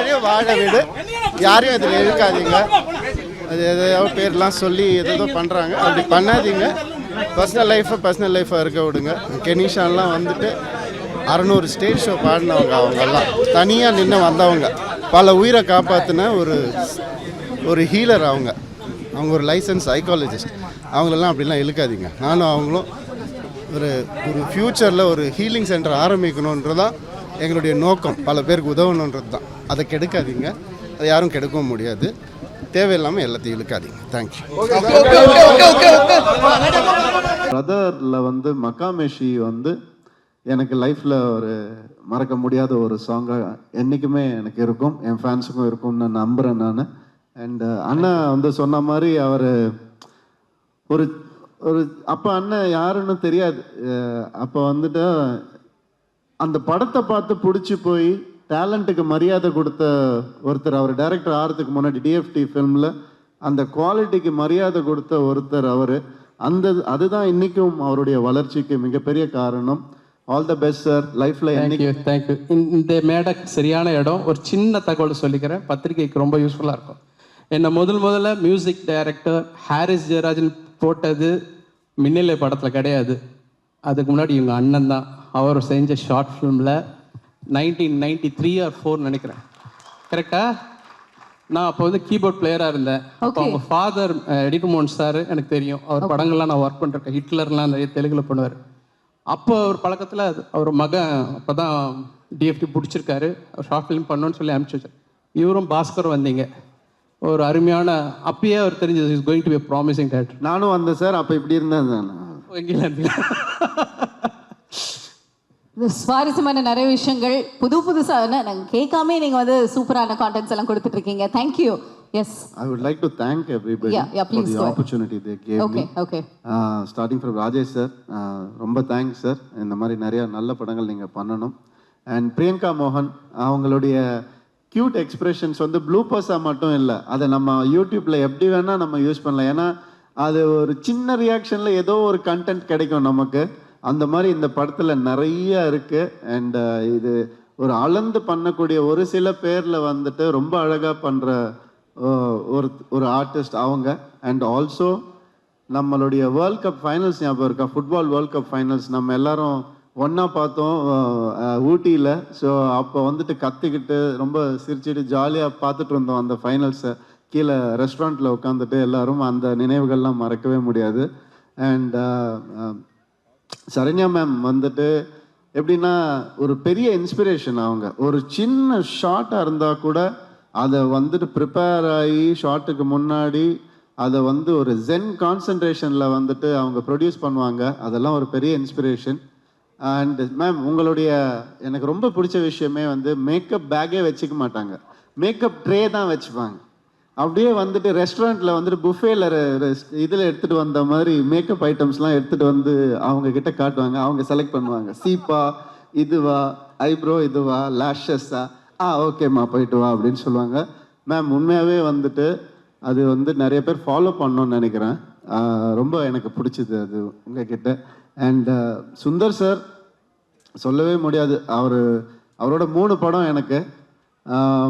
வாழ்க்கையும் வாழ வீடு. யாரையும் இதில் இழுக்காதீங்க. அது எதையோ பேர்லாம் சொல்லி எதோ பண்ணுறாங்க அப்படி பண்ணாதீங்க. பர்சனல் லைஃப்பை பர்சனல் லைஃப்பாக இருக்க விடுங்க. கெனிஷான்லாம் வந்துட்டு அறநூறு ஸ்டேஜ் ஷோ பாடினவங்க அவங்கெல்லாம். தனியாக நின்று வந்தவங்க. பல உயிரை காப்பாற்றின ஒரு ஒரு ஹீலர் அவங்க. அவங்க ஒரு லைசன்ஸ் சைக்காலஜிஸ்ட் அவங்களெல்லாம் அப்படிலாம் இழுக்காதீங்க. நானும் அவங்களும் ஒரு ஒரு ஃப்யூச்சரில் ஒரு ஹீலிங் சென்டர் ஆரம்பிக்கணுன்றதான் எங்களுடைய நோக்கம் பல பேருக்கு உதவணுன்றது தான். அதை கெடுக்காதீங்க. அதை யாரும் கெடுக்கவும் முடியாது. தேவையில்லாமல் எல்லாத்தையும் இழுக்காதீங்க. தேங்க்யூ பிரதரில் வந்து மக்காமேஷி வந்து எனக்கு லைஃப்பில் ஒரு மறக்க முடியாத ஒரு சாங்காக என்றைக்குமே எனக்கு இருக்கும். என் ஃபேன்ஸுக்கும் இருக்கும்னு நான் நம்புகிறேன் நான். அண்ட் அண்ணன் வந்து சொன்ன மாதிரி அவர் ஒரு ஒரு அப்போ அண்ணன் யாருன்னு தெரியாது. அப்போ வந்துட்டு அந்த படத்தை பார்த்து பிடிச்சி போய் டேலண்ட்டுக்கு மரியாதை கொடுத்த ஒருத்தர் அவர் டைரக்டர் ஆகிறதுக்கு முன்னாடி டிஎஃப்டி ஃபிலிமில் அந்த குவாலிட்டிக்கு மரியாதை கொடுத்த ஒருத்தர் அவர். அந்த அதுதான் இன்னைக்கும் அவருடைய வளர்ச்சிக்கு மிகப்பெரிய காரணம். ஆல் த பெஸ்ட் சார் லைஃப்பில் தேங்க்யூ தேங்க்யூ இந்த மேடை சரியான இடம். ஒரு சின்ன தகவல் சொல்லிக்கிறேன். பத்திரிகைக்கு ரொம்ப யூஸ்ஃபுல்லாக இருக்கும். என்னை முதல் முதல்ல மியூசிக் டைரக்டர் ஹாரிஸ் ஜெயராஜன் போட்டது மின்னலை படத்தில் கிடையாது. அதுக்கு முன்னாடி இவங்க அண்ணன் தான். அவர் செஞ்ச ஷார்ட் ஃபிலிமில் nineteen ninety three or four நினைக்கிறேன் கரெக்டா நான் அப்போ வந்து கீபோர்ட் பிளேயராக இருந்தேன். அப்போ அவங்க ஃபாதர் எடிட் மோகன் சார் எனக்கு தெரியும். அவர் படங்கள்லாம் நான் ஒர்க் பண்ணிருக்கேன் ஹிட்லர்லாம் நிறைய தெலுங்குல பண்ணுவார். அப்போ ஒரு பழக்கத்தில் அவர் மகன் அப்போ தான் டிஎஃப்டி பிடிச்சிருக்காரு. அவர் ஷார்ட் ஃபிலிம் பண்ணணும்னு சொல்லி அனுப்பிச்சி வச்சார். இவரும் பாஸ்கர் வந்தீங்க. ஒரு அருமையான அப்பயே அவர் தெரிஞ்சது is going to be promising director நானும் வந்தேன் சார். அப்போ இப்படி இருந்தேன் நான் எங்கேயும் சுவாரஸ்யமான நிறைய விஷயங்கள் புது புதுசாக நாங்கள் கேட்காம நீங்கள் வந்து சூப்பரான கான்டென்ட்ஸ் எல்லாம் கொடுத்துட்டு இருக்கீங்க thank you yes I would like to thank everybody Yeah, yeah, please the go gave okay me okay starting from Rajesh sir ரொம்ப தேங்க்ஸ் சார் இந்த மாதிரி நிறைய நல்ல படங்கள் நீங்கள் பண்ணணும். அண்ட் பிரியங்கா மோகன் அவங்களுடைய க்யூட் எக்ஸ்பிரஷன்ஸ் வந்து ப்ளூப்பர்ஸாக மட்டும் இல்லை. அதை நம்ம யூடியூப்பில் எப்படி வேணால் நம்ம யூஸ் பண்ணலாம். ஏன்னா அது ஒரு சின்ன ரியாக்ஷனில் ஏதோ ஒரு கண்டென்ட் கிடைக்கும் நமக்கு. அந்த மாதிரி இந்த படத்தில் நிறைய இருக்குது அண்டு uh, இது ஒரு அளந்து பண்ணக்கூடிய ஒரு சில பேரில் வந்துட்டு ரொம்ப அழகாக பண்ணுற ஒரு ஒரு ஆர்டிஸ்ட் அவங்க. அண்ட் ஆல்சோ நம்மளுடைய வேர்ல்ட் கப் ஃபைனல்ஸ் ஞாபகம் இருக்கா? ஃபுட்பால் வேர்ல்ட் கப் ஃபைனல்ஸ் நம்ம எல்லாரும் ஒன்றா பார்த்தோம் ஊட்டியில். ஸோ அப்போ வந்துட்டு கத்திக்கிட்டு ரொம்ப சிரிச்சிட்டு ஜாலியாக பார்த்துட்டு இருந்தோம் அந்த ஃபைனல்ஸை கீழே ரெஸ்டாரண்ட்டில் உட்காந்துட்டு எல்லாரும் அந்த நினைவுகள்லாம் மறக்கவே முடியாது. Uh, அண்ட் சரண்யா மேம் வந்துட்டு எப்படின்னா ஒரு பெரிய இன்ஸ்பிரேஷன் அவங்க. ஒரு சின்ன ஷார்ட்டாக இருந்தால் கூட அதை வந்துட்டு ப்ரிப்பேர் ஆகி ஷார்ட்டுக்கு முன்னாடி அதை வந்து ஒரு ஜென் கான்சன்ட்ரேஷனில் வந்துட்டு அவங்க ப்ரொடியூஸ் பண்ணுவாங்க. அதெல்லாம் ஒரு பெரிய இன்ஸ்பிரேஷன் அண்ட் மேம் உங்களுடைய எனக்கு ரொம்ப பிடிச்ச விஷயமே வந்து மேக்கப் பேக்கே வச்சுக்க மாட்டாங்க. மேக்கப் ட்ரே தான் வச்சுப்பாங்க. அப்படியே வந்துட்டு ரெஸ்டாரண்ட்டில் வந்துட்டு புஃபேல இதில் எடுத்துகிட்டு வந்த மாதிரி மேக்கப் ஐட்டம்ஸ்லாம் எடுத்துகிட்டு வந்து அவங்க கிட்ட காட்டுவாங்க. அவங்க செலக்ட் பண்ணுவாங்க. சீப்பா இதுவா ஐப்ரோ இதுவா லேஷஸா ஆ? ஓகேம்மா போயிட்டு வா அப்படின்னு சொல்லுவாங்க. மேம் உண்மையாகவே வந்துட்டு அது வந்து நிறைய பேர் ஃபாலோ பண்ணணும்னு நினைக்கிறேன். ரொம்ப எனக்கு பிடிச்சது அது உங்ககிட்ட. அண்ட் சுந்தர் சார் சொல்லவே முடியாது. அவர் அவரோட மூணு படம் எனக்கு.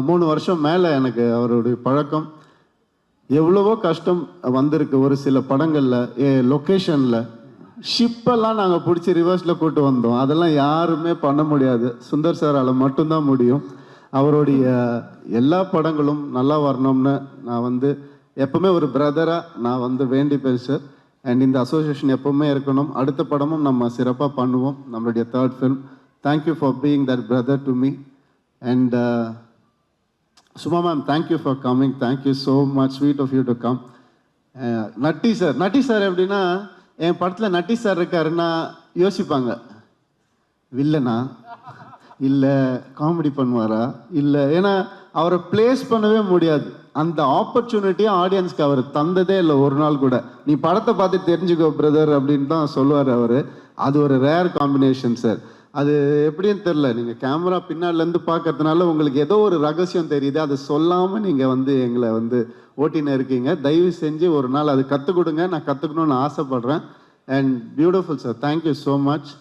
மூணு வருஷம் மேலே எனக்கு அவருடைய பழக்கம். எவ்வளவோ கஷ்டம் வந்திருக்கு ஒரு சில படங்களில் ஏ லொக்கேஷனில் ஷிப்பெல்லாம் நாங்கள் பிடிச்சி ரிவர்ஸில் கூட்டு வந்தோம். அதெல்லாம் யாருமே பண்ண முடியாது. சுந்தர் சாரால் மட்டும்தான் முடியும். அவருடைய எல்லா படங்களும் நல்லா வரணும்னு நான் வந்து எப்பவுமே ஒரு பிரதராக நான் வந்து வேண்டிப்பேன் சார் அண்ட் இந்த அசோசியேஷன் எப்பவுமே இருக்கணும். அடுத்த படமும் நம்ம சிறப்பாக பண்ணுவோம். நம்மளுடைய third film thank you for being that brother to me and Suma ma'am thank you for coming thank you so much sweet of you to come Natty sir Natty sir எப்படின்னா என் படத்தில் நட்டி சார் இருக்காருன்னா யோசிப்பாங்க. வில்லனா? இல்லை comedy பண்ணுவாரா? இல்லை ஏன்னா அவரை ப்ளேஸ் பண்ணவே முடியாது. அந்த ஆப்பர்ச்சுனிட்டியை ஆடியன்ஸ்க்கு அவர் தந்ததே இல்லை ஒரு நாள் கூட. நீ படத்தை பார்த்து தெரிஞ்சுக்கோ பிரதர் அப்படின்னு தான் சொல்லுவார் அவர். அது ஒரு ரேர் காம்பினேஷன் சார் அது எப்படின்னு தெரில நீங்கள் கேமரா பின்னாடிலேருந்து பார்க்கறதுனால உங்களுக்கு ஏதோ ஒரு ரகசியம் தெரியுது. அதை சொல்லாமல் நீங்கள் வந்து எங்களை வந்து ஓட்டின்னு இருக்கீங்க. தயவு செஞ்சு ஒரு நாள் அது கற்றுக் கொடுங்க. நான் கற்றுக்கணும்னு ஆசைப்பட்றேன். And beautiful sir thank you so much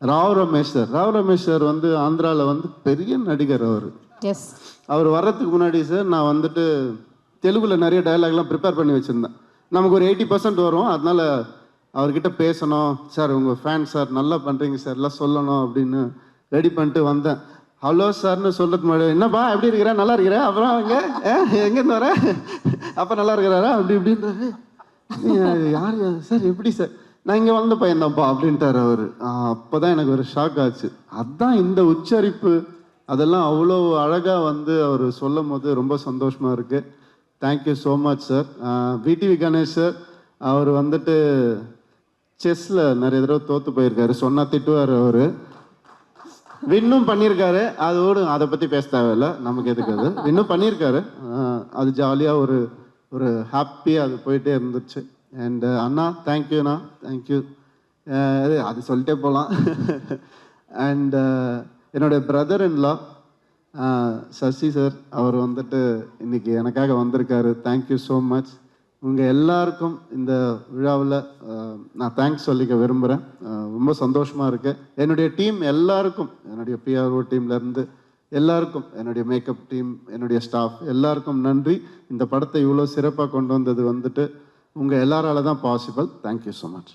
Rao Ramesh sir Rao Ramesh sir வந்து ஆந்திராவில் வந்து பெரிய நடிகர் அவர். எஸ் அவர் வர்றதுக்கு முன்னாடி சார் நான் வந்துட்டு தெலுங்குல நிறைய டயலாக்லாம் ப்ரிப்பேர் பண்ணி வச்சுருந்தேன். நமக்கு ஒரு எயிட்டி பர்சன்ட் வரும். அதனால அவர்கிட்ட பேசணும் சார் உங்கள் ஃபேன் சார் நல்லா பண்ணுறீங்க சார் எல்லாம் சொல்லணும் அப்படின்னு ரெடி பண்ணிட்டு வந்தேன். ஹலோ சார்னு சொல்லுறதுக்கு முன்னாடி என்னப்பா எப்படி இருக்கிற? நல்லா இருக்கிற? அப்புறம் அவங்க எங்கேருந்து வர? அப்போ நல்லா இருக்கிறாரா? அப்படி இப்படின்றாரு. யார்? சார் எப்படி சார்? நான் இங்கே வந்த பையன்தான்ப்பா அப்படின்ட்டார் அவர். அப்போ தான் எனக்கு ஒரு ஷாக் ஆச்சு. அதான் இந்த உச்சரிப்பு அதெல்லாம் அவ்வளோ அழகாக வந்து அவர் சொல்லும் போது ரொம்ப சந்தோஷமாக இருக்குது thank you so much sir VTV Ganesh sir அவர் வந்துட்டு செஸ்ஸில் நிறைய தடவை தோற்று போயிருக்காரு. சொன்னா திட்டுவார் அவர். வின்னும் பண்ணியிருக்காரு அதோடு அதை பற்றி பேச தேவையில்ல. நமக்கு எதுக்கு அது? வின்னும் பண்ணியிருக்காரு அது ஜாலியாக ஒரு ஒரு ஹாப்பியாக அது போயிட்டே இருந்துச்சு. அண்ட் அண்ணா தேங்க்யூண்ணா தேங்க்யூ அது சொல்லிட்டே போகலாம் அண்ட் என்னுடைய brother in law Sasi sir அவர் வந்துட்டு இன்னைக்கு எனக்காக வந்திருக்காரு. தேங்க்யூ ஸோ மச் உங்கள் எல்லாருக்கும் இந்த விழாவில் நான் தேங்க்ஸ் சொல்லிக்க விரும்புகிறேன் ரொம்ப சந்தோஷமாக இருக்கேன் என்னுடைய டீம் எல்லாருக்கும் என்னுடைய பிஆர்ஓ டீம்லேருந்து எல்லாருக்கும் என்னுடைய மேக்கப் டீம் என்னுடைய ஸ்டாஃப் எல்லாருக்கும் நன்றி. இந்த படத்தை இவ்வளோ சிறப்பாக கொண்டு வந்தது வந்துட்டு உங்கள் எல்லாரால தான் பாசிபிள் தேங்க்யூ ஸோ மச்